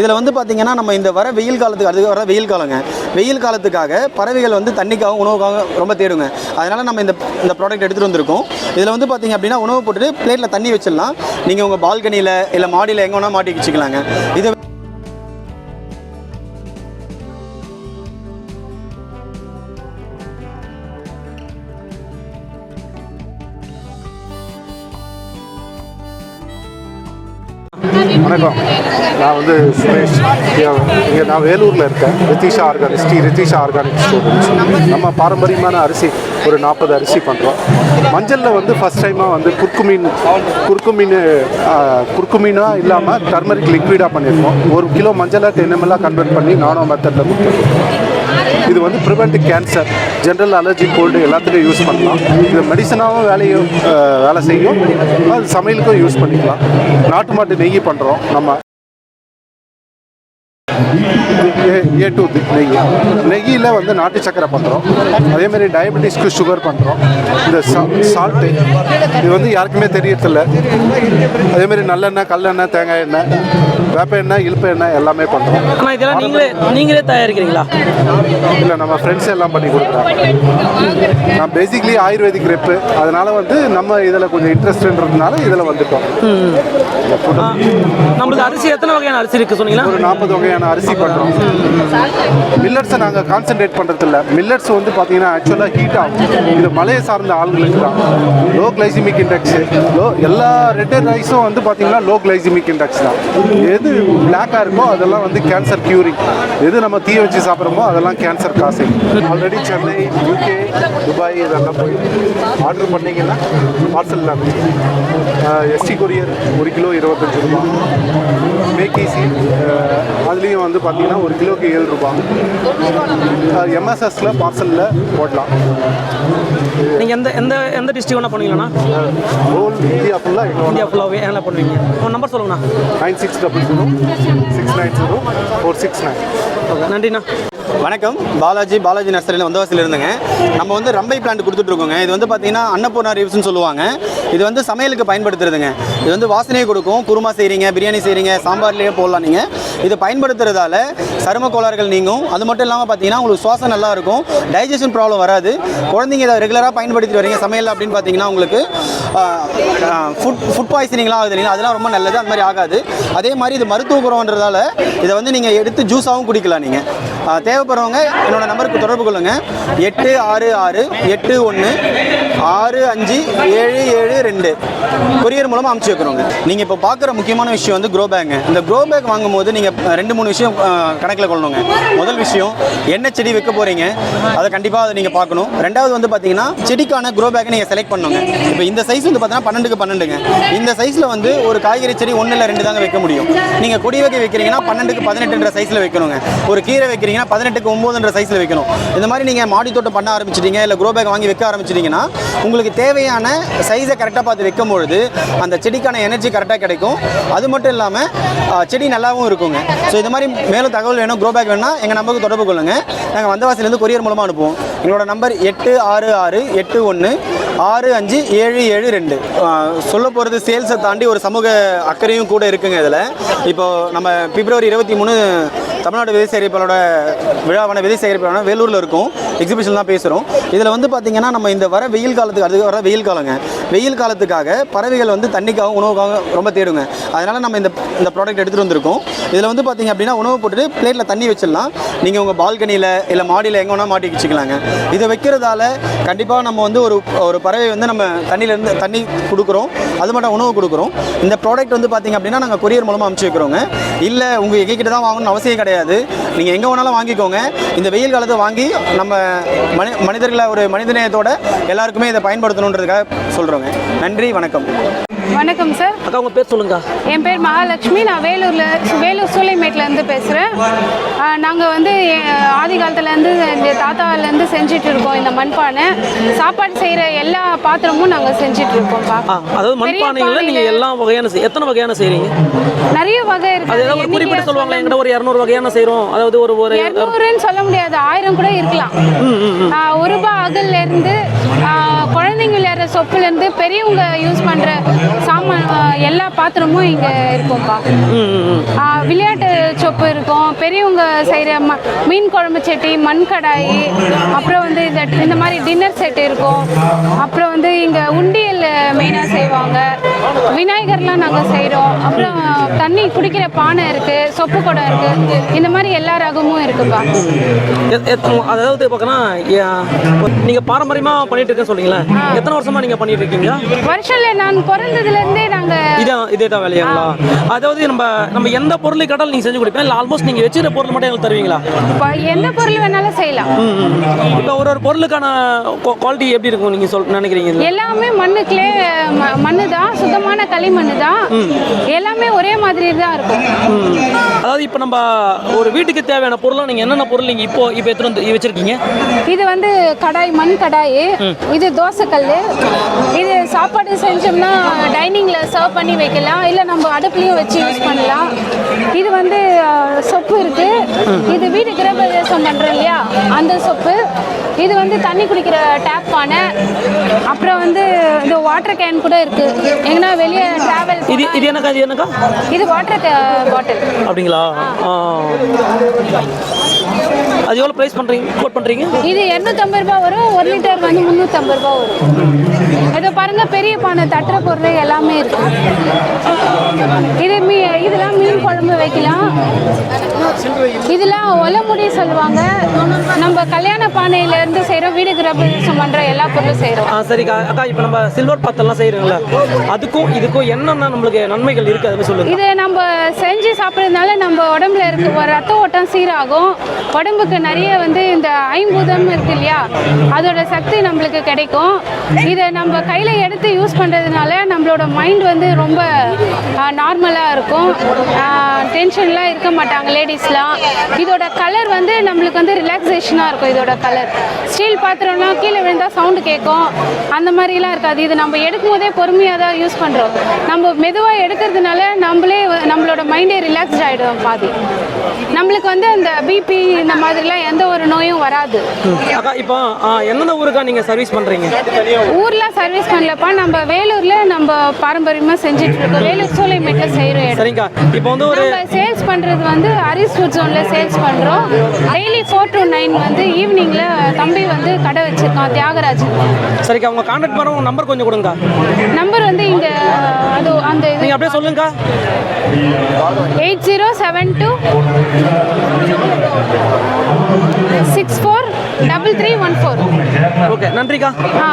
இதில் வந்து பார்த்தீங்கன்னா நம்ம இந்த வர வெயில் காலத்துக்கு அதுக்கு வர வெயில் காலங்க. வெயில் காலத்துக்காக பறவைகள் வந்து தண்ணிக்காகவும் உணவுக்காக ரொம்ப தேடுங்க. அதனால் நம்ம இந்த இந்த ப்ராடக்ட் எடுத்துகிட்டு வந்திருக்கோம். இதில் வந்து பார்த்திங்க அப்படின்னா உணவு போட்டுட்டு பிளேட்டில் தண்ணி வச்சிடலாம். நீங்கள் உங்கள் பால்கனியில் இல்லை மாடியில் எங்கே வேணால் மாட்டி வச்சுக்கலாங்க இது வணக்கம். நான் வந்து சுரேஷ். இங்கே நான் வேலூரில் இருக்கேன். Rithisha organic Sri Rithisha organic store நம்ம பாரம்பரியமான அரிசி ஒரு நாற்பது அரிசி பண்ணுறோம் மஞ்சளில் வந்து ஃபஸ்ட் டைமாக வந்து குர்க்குமீன் குர்க்குமீன் குர்க்குமீனாக இல்லாமல் டர்மரிக் லிக்விடாக பண்ணியிருக்கோம். ஒரு கிலோ மஞ்சளாக டென் கன்வெர்ட் பண்ணி நானோ மெத்தடில் கொடுத்துருக்கோம். இது வந்து prevent cancer general allergy cold எல்லாத்துக்கும் யூஸ் பண்ணலாம். இது மெடிசனாகவும் வேலையும் வேலை செய்யும். அது சமையலுக்கும் யூஸ் பண்ணிக்கலாம். நாட்டு மாட்டு நெய் பண்ணுறோம் நம்ம ஏ டு நெய் நெய்யில் வந்து நாட்டு சக்கரை பண்ணுறோம் அதேமாதிரி டயபெட்டிஸ்க்கு சுகர் பண்ணுறோம் இந்த சால்ட்டு இது வந்து யாருக்குமே தெரியறதில்ல. அதேமாதிரி நல்லெண்ணெய் கல்லெண்ணெய் தேங்காய் எண்ணெய் வேப்ப எண்ணெய் இழுப்ப எண்ணெய் எல்லாமே பண்ணுறோம் ஆனால் இதெல்லாம் நீங்களே நீங்களே தயாரிக்கிறீங்களா? இல்லை நம்ம ஃப்ரெண்ட்ஸ் எல்லாம் பண்ணி கொடுக்குறாங்க. நான் பேசிக்லி ஆயுர்வேதிக் ரெப்பு அதனால வந்து நம்ம இதில் கொஞ்சம் இன்ட்ரெஸ்ட்ன்றதுனால இதில் வந்துட்டோம். நம்மளுக்கு அரிசி எத்தனை வகையான அரிசி இருக்கு சொன்னீங்களா? ஒரு நாற்பது வகையான அரிசி பண்ணுறோம் மில்லட்ஸை நாங்கள் கான்சென்ட்ரேட் பண்ணுறதில்ல மில்லட்ஸ் வந்து பார்த்தீங்கன்னா ஆக்சுவலாக ஹீட் ஆகும். இது மலையை சார்ந்த ஆளுங்களுக்கு தான். லோ கிளைசிமிக் இண்டெக்ஸ் லோ எல்லா ரெட் ரைஸும் வந்து பார்த்தீங்கன்னா லோ கிளைசிமிக் இண்டெக்ஸ் தான். எது பிளாக்காக இருக்கோ அதெல்லாம் வந்து கேன்சர் க்யூரிங் எது நம்ம தீ வச்சு சாப்பிட்றோமோ அதெல்லாம் cancer causing already Chennai UK Dubai இதெல்லாம் போய் ஆர்டர் பண்ணிங்கன்னா பார்சல் எஸ்டி கொரியர் ஒரு கிலோ இருபத்தஞ்சு ரூபா மேக் ஈஸி அதுலேயும் வந்து பார்த்தீங்கன்னா ஒரு கிலோக்கு ஏழு ரூபாய் எம்எஸ்எஸ்ல பார்சலில் போடலாம். நீங்கள் எந்த எந்த எந்த டிஸ்ட்ரிக் வேணால் பண்ணுவீங்களாண்ணா ஹோல் இந்தியா ஃபுல்லாக இந்தியா ஃபுல்லாகவே என்ன பண்ணுவீங்க உங்கள் நம்பர் சொல்லுங்கண்ணா. Nine six double zero six nine zero four six nine okay நன்றிண்ணா. வணக்கம். பாலாஜி பாலாஜி நர்சரியில் வந்தவாசியில் இருந்துங்க. நம்ம வந்து ரம்பை பிளான்ட் கொடுத்துட்ருக்கோங்க. இது வந்து பார்த்தீங்கன்னா அன்னபூர்ணா ரீவ்ஸ்னு சொல்லுவாங்க. இது வந்து சமையலுக்கு பயன்படுத்துறதுங்க. இது வந்து வாசனையை கொடுக்கும். குருமா செய்கிறீங்க பிரியாணி செய்கிறீங்க சாம்பார்லேயே போடலாம் நீங்கள் இது பயன்படுத்துறதால சரும கோளாறுகள் நீங்கும். அது மட்டும் இல்லாமல் பார்த்தீங்கன்னா உங்களுக்கு சுவாசம் நல்லா இருக்கும். டைஜஷன் ப்ராப்ளம் வராது. குழந்தைங்க இதை ரெகுலராக பயன்படுத்திட்டு வரீங்க. சமையல் அப்படின்னு பார்த்தீங்கன்னா உங்களுக்கு ஃபுட் ஃபுட் பாய்சனிங்லாம் ஆகுது இல்லைங்களா? அதெல்லாம் ரொம்ப நல்லது. அந்த மாதிரி ஆகாது. அதே மாதிரி இது மருத்துவ குணம்ன்றதால இதை வந்து நீங்கள் எடுத்து ஜூஸாகவும் குடிக்கலாம் நீங்கள் தேவைப்படுறவங்க என்னோட நம்பருக்கு தொடர்பு கொள்ளுங்க. எட்டு ஆறு ஆறு எட்டு ஒன்று ஆறு அஞ்சு ஏழு ஏழு ரெண்டு. கொரியர் மூலமாக அமுச்சு வைக்கிறோங்க நீங்கள் இப்போ பார்க்குற முக்கியமான விஷயம் வந்து க்ரோ பேங்க இந்த க்ரோ பேக் வாங்கும்போது நீங்கள் ரெண்டு மூணு விஷயம் கணக்கில் கொள்ளணுங்க. முதல் விஷயம் என்ன செடி வைக்க போகிறீங்க அதை கண்டிப்பாக அதை நீங்கள் பார்க்கணும். ரெண்டாவது வந்து பார்த்தீங்கன்னா செடிக்கான க்ரோ பேக்கை நீங்கள் செலக்ட் பண்ணுங்க இப்போ இந்த சைஸ் வந்து பார்த்தீங்கன்னா பன்னெண்டுக்கு பன்னெண்டுங்க. இந்த சைஸில் வந்து ஒரு காய்கறி செடி ஒன்று இல்லை ரெண்டு தாங்க வைக்க முடியும். நீங்கள் கொடி வகை வைக்கிறீங்கன்னா பன்னெண்டுக்கு பதினெட்டுன்ற சைஸில் வைக்கணுங்க. ஒரு கீரை வைக்கிறீங்க பார்த்தீங்கன்னா பதினெட்டுக்கு ஒம்பதுன்ற சைஸில் வைக்கணும். இந்த மாதிரி நீங்கள் மாடி தோட்டம் பண்ண ஆரம்பிச்சிட்டீங்க இல்லை க்ரோ பேக் வாங்கி வைக்க ஆரம்பிச்சிட்டிங்கன்னா உங்களுக்கு தேவையான சைஸை கரெக்டாக பார்த்து வைக்கும் பொழுது அந்த செடிக்கான எனர்ஜி கரெக்டாக கிடைக்கும். அது மட்டும் இல்லாமல் செடி நல்லாவும் இருக்குங்க. ஸோ இது மாதிரி மேலும் தகவல் வேணும் க்ரோ பேக் வேணும்னா எங்கள் நம்பருக்கு தொடர்பு கொள்ளுங்கள் நாங்கள் வந்தவாசிலேருந்து கொரியர் மூலமாக அனுப்புவோம். எங்களோட நம்பர் எட்டு ஆறு ஆறு எட்டு ஒன்று ஆறு அஞ்சு ஏழு ஏழு ரெண்டு. சொல்ல போகிறது சேல்ஸை தாண்டி ஒரு சமூக அக்கறையும் கூட இருக்குங்க இதில். இப்போது நம்ம பிப்ரவரி இருபத்தி மூணு தமிழ்நாடு விதை சேகரிப்பாளோட விழாவான விதை சேகரிப்பாளோட வேலூரில் இருக்கும். எக்ஸிபிஷன் தான் பேசுகிறோம் இதில் வந்து பார்த்தீங்கன்னா நம்ம இந்த வர வெயில் காலத்துக்கு அது வர வெயில் காலங்க. வெயில் காலத்துக்காக பறவைகள் வந்து தண்ணிக்காகவும் உணவுக்காக ரொம்ப தேடுங்க. அதனால் நம்ம இந்த இந்த ப்ராடக்ட் எடுத்துகிட்டு வந்திருக்கோம். இதில் வந்து பார்த்தீங்க அப்படின்னா உணவு போட்டுட்டு பிளேட்டில் தண்ணி வச்சிடலாம். நீங்கள் உங்கள் பால்கனியில் இல்லை மாடியில் எங்கே வேணால் மாட்டி வச்சுக்கலாங்க. இதை வைக்கிறதால கண்டிப்பாக நம்ம வந்து ஒரு ஒரு பறவை வந்து நம்ம தண்ணியிலேருந்து தண்ணி கொடுக்குறோம். அது மட்டும் உணவு கொடுக்குறோம். இந்த ப்ராடக்ட் வந்து பார்த்தீங்க அப்படின்னா நாங்கள் கொரியர் மூலமாக அனுப்பிச்சி வைக்கிறோங்க. இல்லை உங்கள் எங்ககிட்ட தான் வாங்கணும்னு அவசியம் கிடையாது. நீங்கள் எங்கே வேணாலும் வாங்கிக்கோங்க. இந்த வெயில் காலத்தை வாங்கி நம்ம மனி மனிதர்களை ஒரு மனிதநேயத்தோட எல்லாருக்குமே இதை பயன்படுத்தணுன்றதுக்காக சொல்கிறோங்க நன்றி வணக்கம். வணக்கம் சார் அக்கா உங்கள் பேர் சொல்லுங்க. என் பேர் மகாலட்சுமி. நான் வேலூரில் வேலூர் சூளைமேட்லேருந்து பேசுகிறேன் நாங்கள் வந்து ஆதி காலத்துலேருந்து இந்த தாத்தாவிலேருந்து செஞ்சுட்டு இருக்கோம் இந்த மண்பானை. சாப்பாடு செய்கிற எல்லா பாத்திரமும் நாங்கள் செஞ்சுட்டு இருக்கோம்ப்பா அதாவது மண்பானைகளில் நீங்கள் எல்லா வகையான எத்தனை வகையான செய்கிறீங்க நிறைய வகை அது ஏதாவது ஒரு இருக்கு குறிப்பிட்டு சொல்லுவாங்களா எங்கிட்ட ஒரு இரநூறு வகையான செய்கிறோம் அதாவது ஒரு ஒரு இரநூறுன்னு சொல்ல முடியாது. ஆயிரம் கூட இருக்கலாம். ஒரு ரூபாய் அகல்ல இருந்து ஆ, குழந்தைங்க குழந்தைங்க விளையாடுற சொப்புலேருந்து பெரியவங்க யூஸ் பண்ணுற சாமான் எல்லா பாத்திரமும் இங்கே இருக்கும்ப்பா விளையாட்டு சொப்பு இருக்கும். பெரியவங்க செய்கிற ம மீன் குழம்பு சட்டி மண் கடாயி அப்புறம் வந்து இந்த மாதிரி டின்னர் செட் இருக்கும். அப்புறம் வந்து இங்கே உண்டியல் மெயினாக செய்வாங்க. விநாயகர்லாம் நாங்கள் செய்கிறோம் அப்புறம் தண்ணி குடிக்கிற பானை இருக்குது சொப்பு குடம் இருக்குது இந்த மாதிரி எல்லா ரகமும் இருக்குப்பா. அதாவது பார்க்கணும் நீங்கள் பாரம்பரியமாக பண்ணிட்டு இருக்கேன்னு சொல்றீங்களா? எத்தனை வருஷமா நீங்கள் பண்ணிட்டு இருக்கீங்க? வருஷம்ல நான் பிறந்ததுலேருந்தே நாங்கள் இதான் இதே தான் வேலையாங்களா? அதாவது நம்ம நம்ம எந்த பொருளை கடல் நீங்கள் செஞ்சு கொடுப்பீங்க? இல்லை ஆல்மோஸ்ட் நீங்கள் வச்சுக்கிற பொருள் மட்டும் எங்களுக்கு தருவீங்களா? எந்த பொருள் வேணாலும் செய்யலாம். இப்போ ஒரு ஒரு பொருளுக்கான குவாலிட்டி எப்படி இருக்கும் நீங்கள் சொல் நினைக்கிறீங்க? எல்லாமே மண்ணுக்குள்ளே ம- மண்ணு தான் சுத்தமான களிமண் தான் எல்லாமே ஒரே மாதிரி தான் இருக்கும். அதாவது இப்போ நம்ம ஒரு வீட்டுக்கு தேவையான பொருளாக நீங்கள் என்னென்ன பொருள் நீங்கள் இப்போ இப்போ வந்து வச்சிருக்கீங்க? இது வந்து கடாய் மண் கடாய் இது தோசைக்கல் இது சாப்பாடு செஞ்சோம்னா டைனிங்கில் சர்வ் பண்ணி வைக்கலாம் இல்லை நம்ம அடுப்புலையும் வச்சு யூஸ் பண்ணலாம். இது வந்து சொப்பு இருக்கு. இது வீடு கிரகபிரவேசம் பண்ணுறோம் இல்லையா? அந்த சொப்பு. இது வந்து தண்ணி குடிக்கிற டேப் பானை அப்புறம் வந்து இந்த வாட்டர் கேன் கூட இருக்கு. எங்கன்னா வெளியே டிராவல் இது இது என்னக்கா இது என்னக்கா? இது வாட்டர் பாட்டில் அப்படிங்களா. அது எவ்வளோ ப்ரைஸ் பண்ணுறீங்க கோட் பண்ணுறீங்க இது இரநூத்தம்பது ரூபாய் வரும். ஒரு லிட்டர் வந்து முந்நூற்றம்பது ரூபாய் வரும். இதை பாருங்க பெரிய பானை தட்டுற பொருள் எல்லாமே இருக்கு. இது மீ இதெல்லாம் மீன் குழம்பு வைக்கலாம். இதெல்லாம் ஒலமுடி சொல்லுவாங்க. நம்ம கல்யாண பானையில இருந்து செய்கிறோம் வீடு கிரகபிரவேசம் பண்ற எல்லா பொருளும் செய்கிறோம் ஆ சரிக்கா. அக்கா இப்போ நம்ம சில்வர் பத்தெல்லாம் செய்கிறோங்களா அதுக்கும் இதுக்கும் என்னென்ன நம்மளுக்கு நன்மைகள் இருக்குது அது மாதிரி சொல்லுங்க. இது நம்ம செஞ்சு சாப்பிட்றதுனால நம்ம உடம்புல இருக்க ரத்த ஓட்டம் சீராகும். உடம்புக்கு நிறைய வந்து இந்த ஐம்பூதம் இருக்கு இல்லையா? அதோட சக்தி நம்மளுக்கு கிடைக்கும். இதை நம்ம கையில் எடுத்து யூஸ் பண்ணுறதுனால நம்மளோட மைண்ட் வந்து ரொம்ப நார்மலாக இருக்கும். டென்ஷன்லாம் இருக்க மாட்டாங்க லேடிஸ்லாம் இதோட கலர் வந்து நம்மளுக்கு வந்து ரிலாக்ஸேஷனாக இருக்கும் இதோட கலர் ஸ்டீல் பாத்திரம்லாம் கீழே விழுந்தால் சவுண்டு கேட்கும். அந்த மாதிரிலாம் இருக்காது. இது நம்ம எடுக்கும் போதே பொறுமையாக தான் யூஸ் பண்ணுறோம் நம்ம மெதுவாக எடுக்கிறதுனால நம்மளே நம்மளோட மைண்டே ரிலாக்ஸ்ட் ஆகிடும் பாதி. நம்மளுக்கு வந்து அந்த பிபி இந்த மாதிரி மாதிரிலாம் எந்த ஒரு நோயும் வராது. அக்கா இப்போ எந்தெந்த ஊருக்கா நீங்கள் சர்வீஸ் பண்ணுறீங்க ஊரில் சர்வீஸ் பண்ணலப்பா நம்ம வேலூரில் நம்ம பாரம்பரியமாக செஞ்சுட்டு இருக்கோம் வேலூர் சோலைமேட்டில் செய்கிற இடம். சரிங்கக்கா இப்போ வந்து ஒரு சேல்ஸ் பண்ணுறது வந்து ஹரிஸ் ஃபுட் ஜோனில் சேல்ஸ் பண்ணுறோம் டெய்லி ஃபோர் டு நைன் வந்து ஈவினிங்கில் தம்பி வந்து கடை வச்சுருக்கான் தியாகராஜ் சரிக்கா உங்கள் கான்டாக்ட் பண்ண நம்பர் கொஞ்சம் கொடுங்கக்கா. நம்பர் வந்து இங்கே அது அந்த இது. நீங்கள் அப்படியே சொல்லுங்கக்கா. Eight zero seven two six four double three one four. Okay நன்றிக்கா. ஆ.